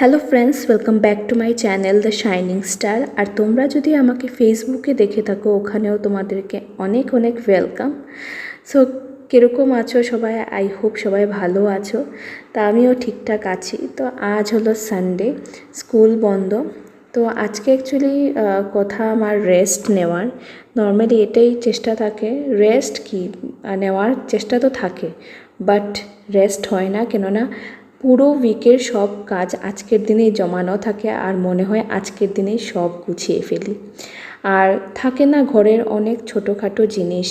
Hello friends welcome back to my channel the shining star আর তোমরা যদি আমাকে ফেসবুকে দেখে থাকো, ওখানেও তোমাদেরকে অনেক অনেক ওয়েলকাম সো কীরকম আছো সবাই? আই হোপ সবাই ভালো আছো। তা আমিও ঠিকঠাক আছি। তো আজ হলো সানডে স্কুল বন্ধ। তো আজকে অ্যাকচুয়ালি কথা আমার রেস্ট নেওয়ার। নর্মালি এটাই চেষ্টা থাকে। রেস্ট কি? নেওয়ার চেষ্টা তো থাকে বাট রেস্ট হয় না। কেননা পুরো উইকের সব কাজ আজকের দিনেই জমানো থাকে আর মনে হয় আজকের দিনেই সব গুছিয়ে ফেলি। আর থাকে না ঘরের অনেক ছোটোখাটো জিনিস,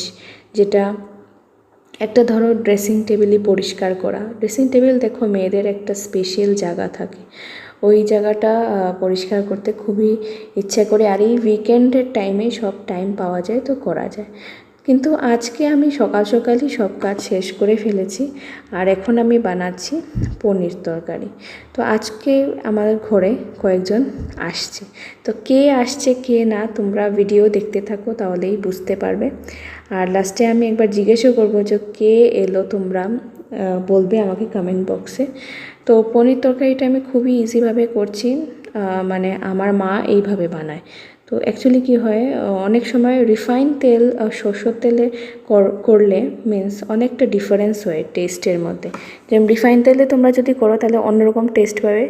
যেটা একটা ধরো ড্রেসিং টেবিলই পরিষ্কার করা। ড্রেসিং টেবিল দেখো মেয়েদের একটা স্পেশাল জায়গা থাকে। ওই জায়গাটা পরিষ্কার করতে খুবই ইচ্ছে করে। আর এই উইকেন্ডের টাইমে সব টাইম পাওয়া যায় তো করা যায়। কিন্তু আজকে আমি সকাল সকালই সব কাজ শেষ করে ফেলেছি আর এখন আমি বানাচ্ছি পনির তরকারি। তো আজকে আমাদের ঘরে কয়েকজন আসছে। তো কে আসছে, কে না, তোমরা ভিডিও দেখতে থাকো, তাহলেই বুঝতে পারবে। আর লাস্টে আমি একবার জিজ্ঞেসও করব যে কে এলো তোমরা বলবে আমাকে কমেন্ট বক্সে তো পনির তরকারিটা আমি খুবই ইজিভাবে করছি মানে আমার মা এইভাবে বানায়। তো অ্যাকচুয়ালি কী হয় অনেক সময় রিফাইন তেল সরষের তেলে কর- করলে মিন্স অনেকটা ডিফারেন্স হয় টেস্টের মধ্যে। যেমন রিফাইন তেলে তোমরা যদি করো, তাহলে অন্যরকম টেস্ট পাবে।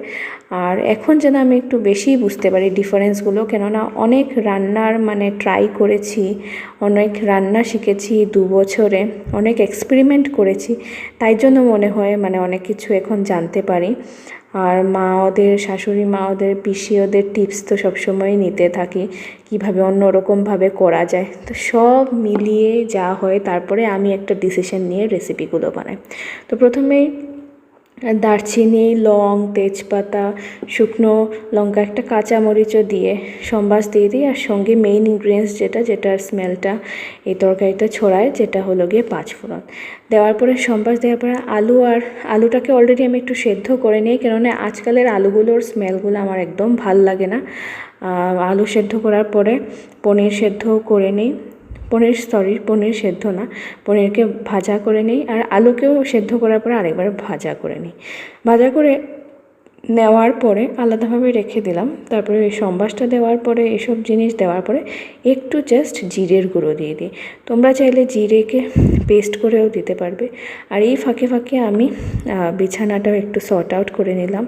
আর এখন যেন আমি একটু বেশি বুঝতে পারি ডিফারেন্সগুলো কেননা অনেক রান্নার মানে ট্রাই করেছি, অনেক রান্না শিখেছি দু বছরে, অনেক এক্সপেরিমেন্ট করেছি, তাই জন্য মনে হয় মানে অনেক কিছু এখন জানতে পারি। আর মা ওদের, শাশুড়ি মা ওদের, পিসি ওদের টিপস তো সবসময় নিতে থাকি, কীভাবে অন্যরকমভাবে করা যায়। তো সব মিলিয়ে যা হয়, তারপরে আমি একটা ডিসিশন নিয়ে রেসিপিগুলো বানাই। তো প্রথমেই দারচিনি, লং, তেজপাতা, শুকনো লঙ্কা, একটা কাঁচা মরিচও দিয়ে সম্বাস দিয়ে দিই। আর সঙ্গে মেইন ইনগ্রিডিয়েন্টস যেটা যেটার স্মেলটা এই তরকারিতে ছড়ায়, যেটা হলো গিয়ে পাঁচফোড়ন। দেওয়ার পরে সম্বাস দেওয়ার পরে আলু আর আলুটাকে অলরেডি আমি একটু সেদ্ধ করে নিই, কেননা আজকালের আলুগুলোর স্মেলগুলো আমার একদম ভালো লাগে না। আলু সেদ্ধ করার পরে পনির সেদ্ধও করে নিই। পনির সরি পনির সেদ্ধ না। পনিরকে ভাজা করে নিই আর আলুকেও সেদ্ধ করার পরে আরেকবার ভাজা করে নিই। ভাজা করে নেওয়ার পরে আলাদাভাবে রেখে দিলাম। তারপরে এই সম্বাসটা দেওয়ার পরে, এসব জিনিস দেওয়ার পরে একটু জাস্ট জিরের গুঁড়ো দিয়ে দিই। তোমরা চাইলে জিরেকে পেস্ট করেও দিতে পারবে। আর এই ফাঁকে ফাঁকে আমি বিছানাটাও একটু সর্ট আউট করে নিলাম।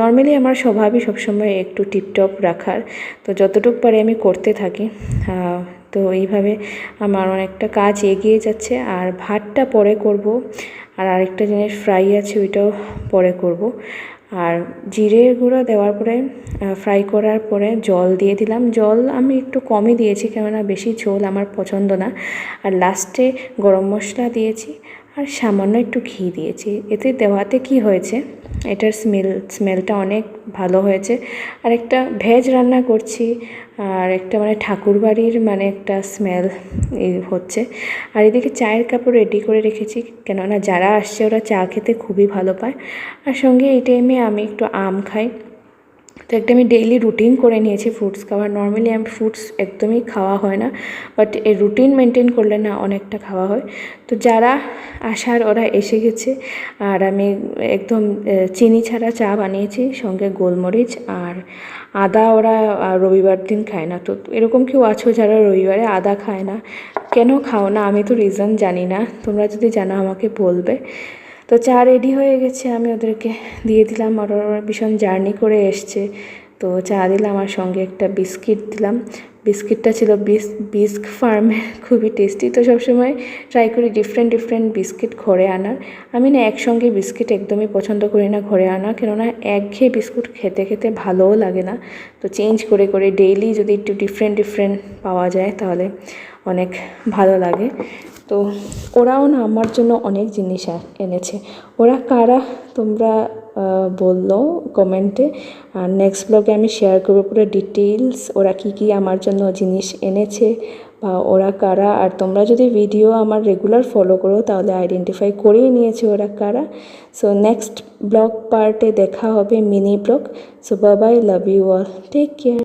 নর্মালি আমার স্বভাবই সবসময় একটু টিপটপ রাখার। তো যতটুকু পারি আমি করতে থাকি। তো এইভাবে আমার অনেকটা কাজ এগিয়ে যাচ্ছে। আর ভাতটা পরে করব। আর আরেকটা জিনিস ফ্রাই আছে, ওইটাও পরে করব। আর জিরে গুঁড়ো দেওয়ার পরে ফ্রাই করার পরে জল দিয়ে দিলাম। জল আমি একটু কমই দিয়েছি, কেননা বেশি ঝোল আমার পছন্দ না। আর লাস্টে গরম মশলা দিয়েছি। আর সামান্য একটু ঘি দিয়েছি। এতে দেওয়াতে কি হয়েছে? এটার স্মেল স্মেলটা অনেক ভালো হয়েছে। আর একটা ভেজ রান্না করছি, আর একটা মানে ঠাকুর বাড়ির মানে একটা স্মেল হচ্ছে। আর এদিকে চায়ের কাপড় রেডি করে রেখেছি, কেননা যারা আসছে ওরা চা খেতে খুবই ভালো পায়। আর সঙ্গে এই টাইমে আমি একটু আম খাই। তো একটা আমি ডেইলি রুটিন করে নিয়েছি ফ্রুটস খাওয়ার। নর্মালি আমি ফ্রুটস একদমই খাওয়া হয় না বাট এই রুটিন মেনটেন করলে না অনেকটা খাওয়া হয়। তো যারা আসার ওরা এসে গেছে, আর আমি একদম চিনি ছাড়া চা বানিয়েছি, সঙ্গে গোলমরিচ আর আদা ওরা রবিবার দিন খায় না। তো এরকম কেউ আছো যারা রবিবারে আদা খায় না, কেন খাও না? আমি তো রিজন জানি না। তোমরা যদি জানো আমাকে বলবে। তো চা রেডি হয়ে গেছে, আমি ওদেরকে দিয়ে দিলাম। আর ওরা ভীষণ জার্নি করে এসছে। তো চা দিলাম আর সঙ্গে একটা বিস্কিট দিলাম। বিস্কিটটা ছিল বিস, বিস্ক ফার্মে, খুবই টেস্টি। তো সবসময় ট্রাই করি ডিফারেন্ট ডিফারেন্ট বিস্কিট ঘরে আনার। আমি না একসঙ্গে বিস্কিট একদমই পছন্দ করি না ঘরে আনা, কেননা একঘেয়ে বিস্কুট খেতে খেতে ভালোও লাগে না। তো চেঞ্জ করে করে ডেইলি যদি একটু ডিফারেন্ট ডিফারেন্ট পাওয়া যায়, তাহলে অনেক ভালো লাগে। তো ওরাও না আমার জন্য অনেক জিনিস এনেছে। ওরা কারা? তোমরা বলল কমেন্টে আর নেক্সট ব্লগে আমি শেয়ার করব পুরো ডিটেলস ওরা কি কি আমার জন্য জিনিস এনেছে বা ওরা কারা, আর তোমরা যদি ভিডিও আমার রেগুলার ফলো করো, তাহলে আইডেন্টিফাই করেই নিয়েছে ওরা কারা। সো নেক্সট ব্লগ পার্টে দেখা হবে mini blog so Babai love you all take care